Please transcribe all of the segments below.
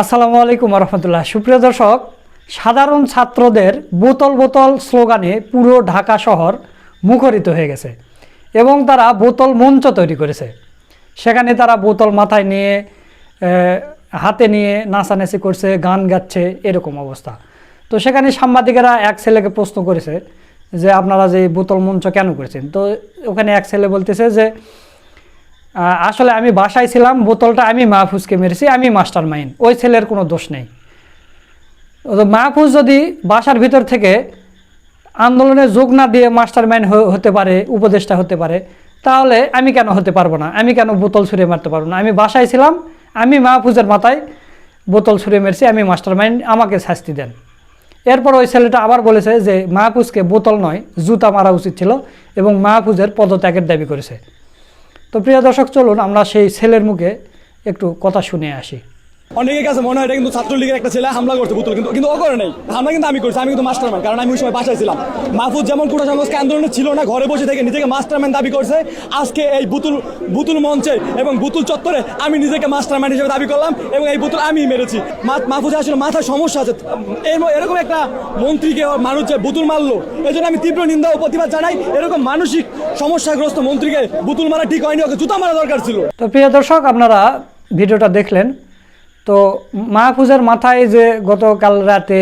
আসসালামু আলাইকুম রহমতুল্লাহ। সুপ্রিয় দর্শক, সাধারণ ছাত্রদের বোতল বোতল স্লোগানে পুরো ঢাকা শহর মুখরিত হয়ে গেছে এবং তারা বোতল মঞ্চ তৈরি করেছে। সেখানে তারা বোতল মাথায় নিয়ে হাতে নিয়ে নাচানাচি করছে, গান গাচ্ছে, এরকম অবস্থা। তো সেখানে সাংবাদিকেরা এক ছেলেকে প্রশ্ন করেছে যে, আপনারা যে বোতল মঞ্চ কেন করেছেন? তো ওখানে এক ছেলে বলতেছে যে আসলে আমি বাসায় ছিলাম, বোতলটা আমি মাহফুজকে মেরেছি, আমি মাস্টার মাইন্ড ওই ছেলের কোনো দোষ নেই। তো মাহফুজ যদি বাসার ভিতর থেকে আন্দোলনে যোগ না দিয়ে মাস্টার মাইন্ড হতে পারে, উপদেষ্টা হতে পারে, তাহলে আমি কেন হতে পারব না? আমি কেন বোতল ছুঁড়ে মারতে পারব না? আমি বাসায় ছিলাম আমি মাহফুজের মাথায় বোতল ছুঁড়ে মেরেছি, আমি মাস্টার মাইন্ড আমাকে শাস্তি দেন। এরপর ওই ছেলেটা আবার বলেছে যে মাহফুজকে বোতল নয়, জুতা মারা উচিত ছিল এবং মাহফুজের পদত্যাগের দাবি করেছে। তো প্রিয় দর্শক, চলুন আমরা সেই ছেলের মুখে একটু কথা শুনে আসি। অনেকের কাছে মনে হয় এটা কিন্তু ছাত্রলীগের একটা ছেলে হামলা করছে বুতুল কিন্তু কিন্তু ও করে নাই। হামলা কিন্তু আমি করছি, আমি কিন্তু মাস্টারম্যান কারণ আমি ওই সময় বাসায় ছিলাম। মাহফুজ যেমন কোনো সংস্কার আন্দোলনে ছিল না, ঘরে বসে থেকে নিজেকে মাস্টারম্যান দাবি করছে। আজকে এই বুতুল বুতুল মঞ্চে এবং বুতুল চত্বরে আমি নিজেকে মাস্টারম্যান হিসেবে দাবি করলাম এবং এই বুতুল আমি মেরেছি। মাহফুজ আসলে মাথায় সমস্যা আছে। এর- এরকম একটা মন্ত্রীকে মানুষ যে বুতুল মারলো এই জন্য আমি তীব্র নিন্দা ও প্রতিবাদ জানাই। এরকম মানসিক সমস্যাগ্রস্ত মন্ত্রীকে বুতুল মারা ঠিক হয়নি, ওকে জুতা মারা দরকার ছিল। তো প্রিয় দর্শক, আপনারা ভিডিওটা দেখলেন। তো মাহফুজের মাথায় যে গতকাল রাতে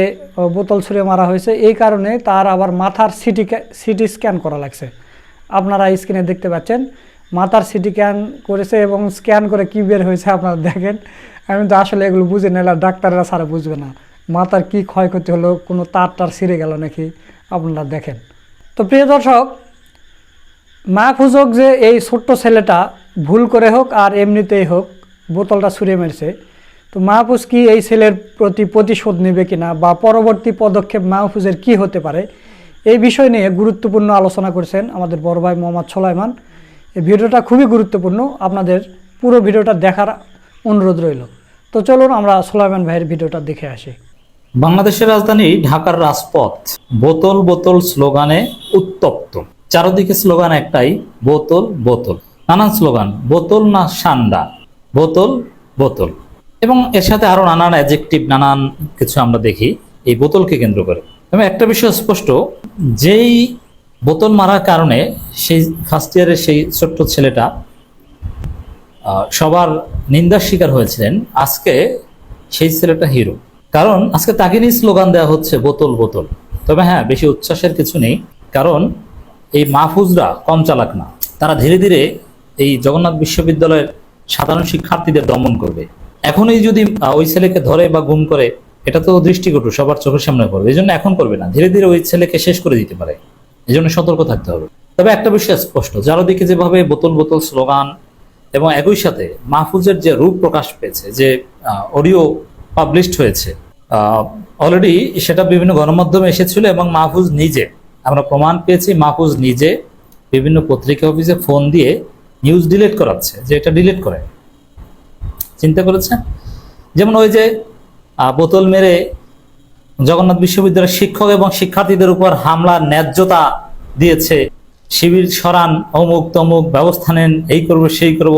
বোতল ছুঁড়ে মারা হয়েছে, এই কারণে তার আবার মাথার সিটি সিটি স্ক্যান করা লাগছে। আপনারা স্ক্রিনে দেখতে পাচ্ছেন, মাথার সিটি স্ক্যান করেছে এবং স্ক্যান করে কি বের হয়েছে আপনারা দেখেন। আমি তো আসলে এগুলো বুঝে নিলাম ডাক্তাররা সারা বুঝবে না। মাথার কি ক্ষয়ক্ষতি হলো, কোনো তার টার ছিঁড়ে গেল নাকি, আপনারা দেখেন। তো প্রিয় দর্শক মাহফুজক যে এই ছোট্ট ছেলেটা ভুল করে হোক আর এমনিতেই হোক, বোতলটা ছুঁড়ে মেরেছে তো মাহফুজ কি এই ছেলের প্রতি প্রতিশোধ নেবে কিনা বা পরবর্তী পদক্ষেপ মাহফুজের কি হতে পারে? এই বিষয় নিয়ে গুরুত্বপূর্ণ আলোচনা করেছেন আমাদের বড় ভাই মোহাম্মদ সোলাইমান। এই ভিডিওটা খুবই গুরুত্বপূর্ণ। আপনাদের পুরো ভিডিওটা দেখার অনুরোধ রইল। তো চলুন আমরা সোলাইমান ভাইয়ের ভিডিওটা দেখে আসি। বাংলাদেশের রাজধানী ঢাকার রাজপথ, বোতল বোতল স্লোগানে উত্তপ্ত। চারদিকে স্লোগান একটাই, বোতল বোতল। নানান স্লোগান, বোতল না সান্ডা, বোতল বোতল। এবং এর সাথে আরও নানান অ্যাজেক্টিভ নানান কিছু আমরা দেখি এই বোতলকে কেন্দ্র করে। এবং একটা বিষয় স্পষ্ট, যেই বোতল মারার কারণে সেই ফার্স্ট ইয়ারের সেই ছোট্ট ছেলেটা সবার নিন্দার শিকার হয়েছিলেন। আজকে সেই ছেলেটা হিরো কারণ আজকে তাকে নিয়ে স্লোগান দেওয়া হচ্ছে, বোতল বোতল। তবে হ্যাঁ বেশি উচ্ছ্বাসের কিছু নেই। কারণ এই মাহফুজরা কম চালাক না। তারা ধীরে ধীরে এই জগন্নাথ বিশ্ববিদ্যালয়ের সাধারণ শিক্ষার্থীদের দমন করবে। এখনই যদি ওই ছেলেকে ধরে বা গুম করে, এটা তো দৃষ্টিকটু, সবার চোখের সামনে পড়বে। এই জন্য এখন করবে না। ধীরে ধীরে ওই ছেলেকে শেষ করে দিতে পারে। এই জন্য সতর্ক থাকতে হবে। তবে একটা বিষয় স্পষ্ট, চারদিকে যেভাবে বোতল বোতল স্লোগান এবং একই সাথে মাহফুজের যে রূপ প্রকাশ পেয়েছে, যে অডিও পাবলিশড হয়েছে অলরেডি সেটা বিভিন্ন গণমাধ্যমে এসেছিল এবং মাহফুজ নিজে, আমরা প্রমাণ পেয়েছি, মাহফুজ নিজে বিভিন্ন পত্রিকা অফিসে ফোন দিয়ে নিউজ ডিলিট করাচ্ছে, যে এটা ডিলিট করে। চিন্তা করেছেন? যেমন ওই যে বোতল মেরে জগন্নাথ বিশ্ববিদ্যালয়ের শিক্ষক এবং শিক্ষার্থীদের উপর হামলার ন্যায্যতা দিয়েছে, শিবির সরান, অমুক তমুক ব্যবস্থা নেন, এই করব, সেই করব।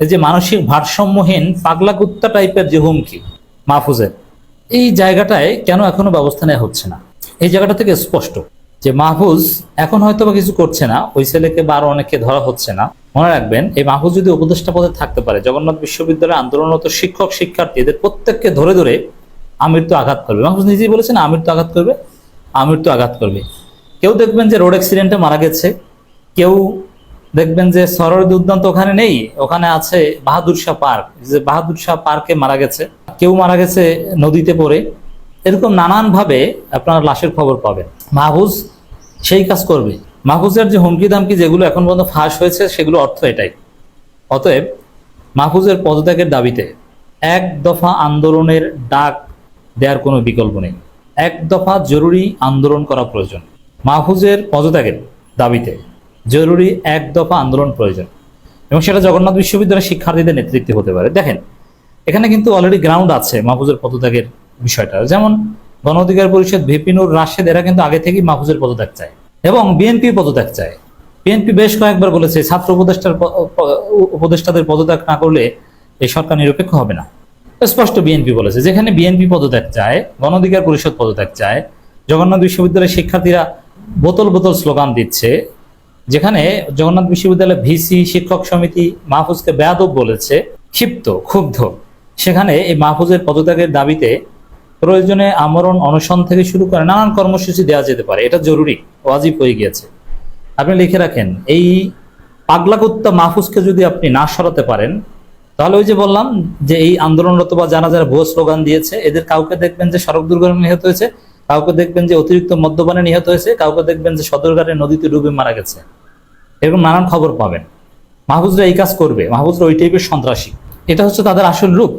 এই যে মানসিক ভারসাম্যহীন, পাগলা কুত্তা টাইপের যে হুমকি মাহফুজের, এই জায়গাটায় কেন এখনও ব্যবস্থা নেওয়া হচ্ছে না? এই জায়গাটা থেকে স্পষ্ট। যে মাহফুজ এখন হয়তো বা কিছু করছে না, ওই ছেলেকে বা আরও অনেককে ধরা হচ্ছে না। মনে রাখবেন, এই মাহফুজ যদি উপদেষ্টা পদে থাকতে পারে, জগন্নাথ বিশ্ববিদ্যালয়ে আন্দোলনরত শিক্ষক, শিক্ষার্থী, এদের প্রত্যেককে ধরে ধরে আমির তো আঘাত করবে। মাহফুজ নিজেই বলেছেন আমৃত্যু আঘাত করবে, আমির তো আঘাত করবে। কেউ দেখবেন যে রোড অ্যাক্সিডেন্টে মারা গেছে, কেউ দেখবেন যে সরোর দুর্দান্ত ওখানে নেই, ওখানে আছে বাহাদুর শাহ পার্ক, যে বাহাদুর শাহ পার্কে মারা গেছে, কেউ মারা গেছে নদীতে পড়ে। এরকম নানান ভাবে আপনারা লাশের খবর পাবেন। মাহফুজ সেই কাজ করবে। মাহফুজের যে হুমকি দামকি যেগুলো এখন পর্যন্ত ফাঁস হয়েছে সেগুলো অর্থ এটাই। অতএব মাহফুজের পদত্যাগের দাবিতে এক দফা আন্দোলনের ডাক দেওয়ার কোনো বিকল্প নেই। এক দফা জরুরি আন্দোলন করা প্রয়োজন। মাহফুজের পদত্যাগের দাবিতে জরুরি এক দফা আন্দোলন প্রয়োজন। এবং সেটা জগন্নাথ বিশ্ববিদ্যালয়ের শিক্ষার্থীদের নেতৃত্বে হতে পারে। দেখেন, এখানে কিন্তু অলরেডি গ্রাউন্ড আছে মাহফুজের পদত্যাগের বিষয়টা। যেমন গণ অধিকার পরিষদ ভিপিনুর রাশেদ, এরা কিন্তু আগে থেকেই মাহফুজের পদত্যাগ চায় এবং বিএনপি পদত্যাগ চায়। বিএনপি বেশ কয়েকবার বলেছে, ছাত্র উপদেষ্টার উপদেষ্টাদের পদত্যাগ না করলে এই সরকার নিরপেক্ষ হবে না। স্পষ্ট বিএনপি বলেছে, যেখানে বিএনপি পদত্যাগ চায় গণ অধিকার পরিষদ পদত্যাগ চায়, জগন্নাথ বিশ্ববিদ্যালয়ের শিক্ষার্থীরা বোতল বোতল স্লোগান দিচ্ছে, যেখানে জগন্নাথ বিশ্ববিদ্যালয়ের ভিসি, শিক্ষক সমিতি, মাহফুজকে বেয়াদব বলেছে, ক্ষিপ্ত, ক্ষুব্ধ। সেখানে এই মাহফুজের পদত্যাগের দাবিতে প্রয়োজনে আমরণ অনশন থেকে শুরু করে নানান কর্মসূচি দেওয়া যেতে পারে। এটা জরুরি, ওয়াজিব হয়ে গিয়েছে। আপনি লিখে রাখেন, এই পাগলাকুত্তা মাহফুজকে যদি আপনি না সরাতে পারেন, তাহলে ওই যে বললাম যে এই আন্দোলনরত বা যারা যারা ভুয়ো স্লোগান দিয়েছে, এদের কাউকে দেখবেন যে সড়ক দুর্ঘটনা নিহত হয়েছে, কাউকে দেখবেন যে অতিরিক্ত মদ্যপানে নিহত হয়েছে, কাউকে দেখবেন যে সদরঘাটে নদীতে ডুবে মারা গেছে। এরকম নানান খবর পাবেন। মাহফুজরা এই কাজ করবে, মাহফুজরা ওই টাইপের সন্ত্রাসী। এটা হচ্ছে তাদের আসল রূপ।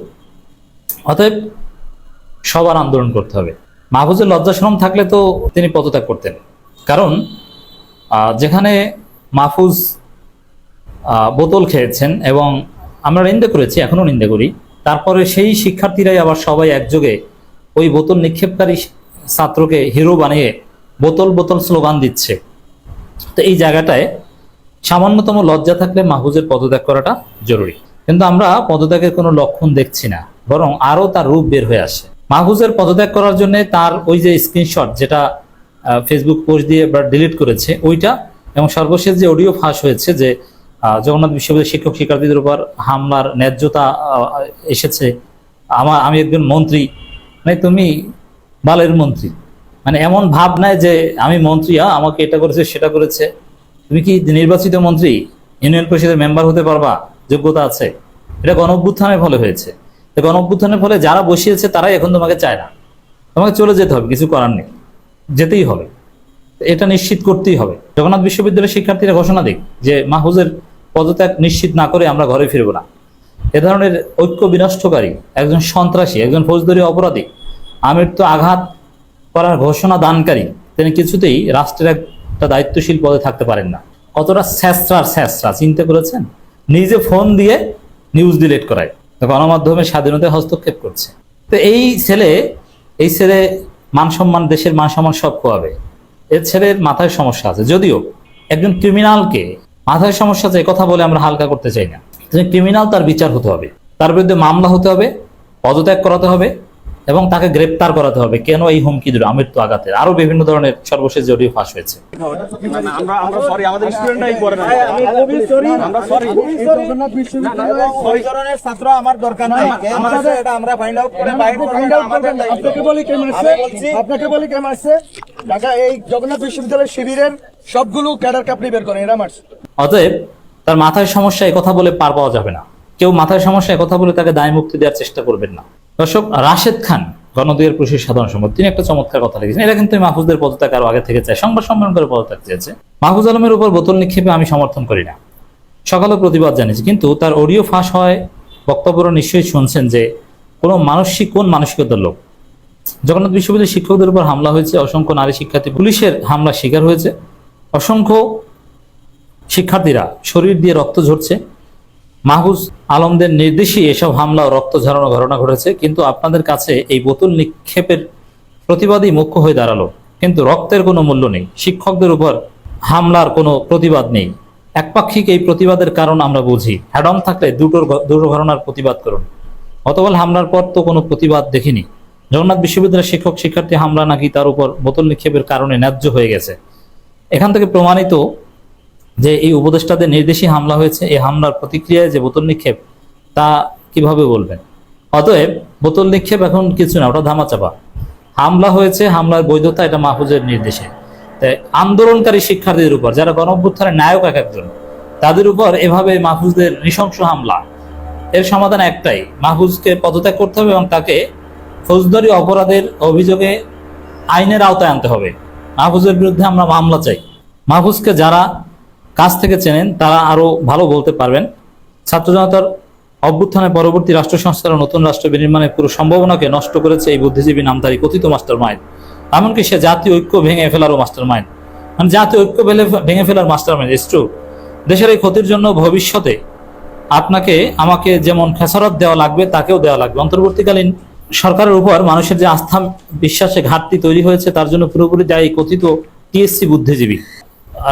অতএব সবার আন্দোলন করতে হবে। মাহফুজের লজ্জা লজ্জাশরম থাকলে তো তিনি পদত্যাগ করতেন। কারণ যেখানে মাহফুজ বোতল খেয়েছেন এবং আমরা নিন্দা করেছি এখনও নিন্দা করি, তারপরে সেই শিক্ষার্থীরাই আবার সবাই একযোগে ওই বোতল নিক্ষেপকারী ছাত্রকে হিরো বানিয়ে বোতল বোতল স্লোগান দিচ্ছে। তো এই জায়গাটায় সামান্যতম লজ্জা থাকলে মাহফুজের পদত্যাগ করাটা জরুরি। কিন্তু আমরা পদত্যাগের কোনো লক্ষণ দেখছি না, বরং আরও তার রূপ বের হয়ে আসে। মাহফুজের পদত্যাগ করার জন্য তার ওই যে স্ক্রিনশট যেটা ফেসবুক পোস্ট দিয়ে ডিলিট করেছে, ওইটা এবং সর্বশেষ যে অডিও ফাঁস হয়েছে যে জগন্নাথ বিশ্ববিদ্যালয়ের শিক্ষক শিক্ষার্থীদের উপর হামলার ন্যায্যতা এসেছে। আমার, আমি একজন মন্ত্রী। মানে তুমি বালের মন্ত্রী। মানে এমন ভাব নাই যে আমি মন্ত্রী আমাকে এটা করেছে, সেটা করেছে। তুমি কি নির্বাচিত মন্ত্রী? ইউনিয়ন পরিষদের মেম্বার হতে পারবা? যোগ্যতা আছে। এটা গণ ফলে হয়েছে। গণ অভ্যুত্থানের ফলে যারা বসিয়েছে তারাই এখন তোমাকে চায় না। তোমাকে চলে যেতে হবে, কিছু করার নেই। যেতেই হবে। এটা নিশ্চিত করতেই হবে। জগন্নাথ বিশ্ববিদ্যালয়ের শিক্ষার্থীরা ঘোষণা দিক যে মাহফুজের পদত্যাগ নিশ্চিত না করে আমরা ঘরে ফিরবো না। এ ধরনের ঐক্য বিনষ্টকারী একজন সন্ত্রাসী, একজন ফৌজদারি অপরাধী, আমির তো আঘাত করার ঘোষণা দানকারী, তিনি কিছুতেই রাষ্ট্রের একটা দায়িত্বশীল পদে থাকতে পারেন না। কতটা স্যাসরার স্যাসরা চিন্তা করেছেন নিজে ফোন দিয়ে নিউজ ডিলেট করায় গণমাধ্যমের স্বাধীনতায় হস্তক্ষেপ করছে। তো এই ছেলে এই ছেলে মান সম্মান, দেশের মান সম্মান সব খোয়াবে। এর ছেলের মাথায় সমস্যা আছে। যদিও একজন ক্রিমিনালকে মাথায় সমস্যা আছে কথা বলে আমরা হালকা করতে চাই না। ক্রিমিনাল তার বিচার হতে হবে। তার বিরুদ্ধে মামলা হতে হবে, পদত্যাগ করাতে হবে এবং তাকে গ্রেপ্তার করাতে হবে। কেন এই হুমকি দিল? আমৃত্যু আঘাতের। আরও বিভিন্ন ধরনের সর্বশেষ জড়িয়ে ফাঁস হয়েছে। আমরা আমরা সরি আমাদের স্টুডেন্টরাই করে না আমরা সরি জগন্নাথ বিশ্ববিদ্যালয়ে ওই ধরনের ছাত্র আমার দরকার নাই। আমার কাছে এটা আমরা ফাইন্ড আউট করে বাইরে ফাইন্ড আউট আমাদের আপনাকে বলি কে মারছে আপনাকে বলি কে মারছে ঢাকা এই জগন্নাথ বিশ্ববিদ্যালয়ের শিবিরের সবগুলো ক্যাডারকে আপনি বের করেন এরা মারছে। অতএব তার মাথায় সমস্যা কথা বলে পার পাওয়া যাবে না। কেউ মাথায় সমস্যা কথা বলে তাকে দায় মুক্তি দেওয়ার চেষ্টা করবেন না। দর্শক, রাশেদ খান, গণদুয়ের পুলিশের সাধারণ সম্পাদক। তিনি একটা চমৎকার কথা লিখেছেন। এটা কিন্তু মাহফুজদের পদত্যাগ আরও আগে থেকে চায়। সংবাদ সম্মেলন করে পদত্যাগ চেয়েছে। মাহফুজ আলমের উপর বোতল নিক্ষেপে আমি সমর্থন করি না। সকালে প্রতিবাদ জানিয়েছি। কিন্তু তার অডিও ফাঁস হয়। বক্তব্যরা নিশ্চয়ই শুনছেন যে কোনো মানসিক, কোন মানসিকতার লোক? জগন্নাথ বিশ্ববিদ্যালয়ের শিক্ষকদের উপর হামলা হয়েছে। অসংখ্য নারী শিক্ষার্থী পুলিশের হামলা শিকার হয়েছে। অসংখ্য শিক্ষার্থীরা শরীর দিয়ে রক্ত ঝরছে। মাহফুজ আলমদের নির্দেশে এসব হামলা ও রক্ত ঝরানো ঘটনা ঘটেছে, কিন্তু আপনাদের কাছে এই বোতল নিক্ষেপের প্রতিবাদই মুখ্য হয়ে দাঁড়াল। কিন্তু রক্তের কোনো মূল্য নেই। শিক্ষকদের উপর হামলার কোনো প্রতিবাদ নেই। একপাক্ষিক এই প্রতিবাদের কারণ আমরা বুঝি। হ্যাডম থাকলে দুটোর ঘ- দুটো ঘটনার প্রতিবাদ করুন। গতকাল হামলার পর তো কোনো প্রতিবাদ দেখিনি। জগন্নাথ বিশ্ববিদ্যালয়ের শিক্ষক শিক্ষার্থী হামলা নাকি তার উপর বোতল নিক্ষেপের কারণে ন্যায্য হয়ে গেছে। এখান থেকে প্রমাণিত যে এই উপদেষ্টাদের নির্দেশে হামলা হয়েছে, এই হামলার প্রতিক্রিয়ায় যে বোতল নিক্ষেপ, তা কীভাবে বলবেন? অতএব বোতল নিক্ষেপ এখন কিছু না, ওটা ধামাচাপা। হামলা হয়েছে, হামলার বৈধতা এটা মাহফুজের নির্দেশে। তাই আন্দোলনকারী শিক্ষার্থীদের উপর, যারা গণঅভ্যুত্থানের নায়ক এক একজন, তাদের উপর এভাবে মাহফুজদের নৃশংস হামলা, এর সমাধান একটাই। মাহফুজকে পদত্যাগ করতে হবে এবং তাকে ফৌজদারি অপরাধের অভিযোগে আইনের আওতায় আনতে হবে। মাহফুজের বিরুদ্ধে আমরা মামলা চাই। মাহফুজকে যারা কাছ থেকে চেনেন, তারা আরও ভালো বলতে পারবেন। ছাত্র জনতার অভ্যুত্থানের পরবর্তী রাষ্ট্র সংস্কার ও নতুন রাষ্ট্র বিনির্মাণের পুরো সম্ভাবনাকে নষ্ট করেছে এই বুদ্ধিজীবী নামধারী কথিত মাস্টার মাইন্ড এমনকি সে জাতীয় ঐক্য ভেঙে ফেলারও মাস্টার মাইন্ড মানে জাতীয় ঐক্য ভেঙে ভেঙে ফেলার মাস্টার মাইন্ড ট্রু দেশের এই ক্ষতির জন্য ভবিষ্যতে আপনাকে, আমাকে যেমন খেসারত দেওয়া লাগবে, তাকেও দেওয়া লাগবে। অন্তর্বর্তীকালীন সরকারের উপর মানুষের যে আস্থা বিশ্বাসে ঘাটতি তৈরি হয়েছে, তার জন্য পুরোপুরি দায়ী কথিত টিএসসি বুদ্ধিজীবী।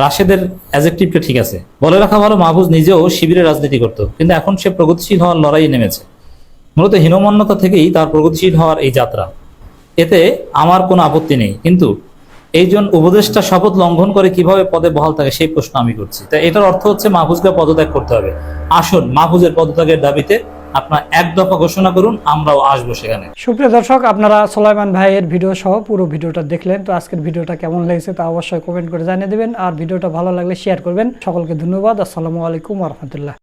রাশেদের অ্যাজেক্টিভটা ঠিক আছে। বলে রাখা ভালো, মাহফুজ নিজেও শিবিরে রাজনীতি করত, কিন্তু এখন সে প্রগতিশীল হওয়ার লড়াইয়ে নেমেছে। মূলত হীনমন্যতা থেকেই তার প্রগতিশীল হওয়ার এই যাত্রা। এতে আমার কোনো আপত্তি নেই, কিন্তু এইজন উপদেষ্টা শপথ লঙ্ঘন করে কীভাবে পদে বহাল থাকে সেই প্রশ্ন আমি করছি। তাই এটার অর্থ হচ্ছে মাহফুজকে পদত্যাগ করতে হবে। আসুন, মাহফুজের পদত্যাগের দাবিতে আপনার এক দফা ঘোষণা করুন, আমরাও আসব সেখানে। সুপ্রিয় দর্শক, আপনারা সোলাইমান ভাইয়ের ভিডিও সহ পুরো ভিডিওটা দেখলেন। তো আজকের ভিডিওটা কেমন লেগেছে তা অবশ্যই কমেন্ট করে জানিয়ে দেবেন। আর ভিডিওটা ভালো লাগলে শেয়ার করবেন। সকলকে ধন্যবাদ। আসসালামু আলাইকুম রহমতুল্লাহ।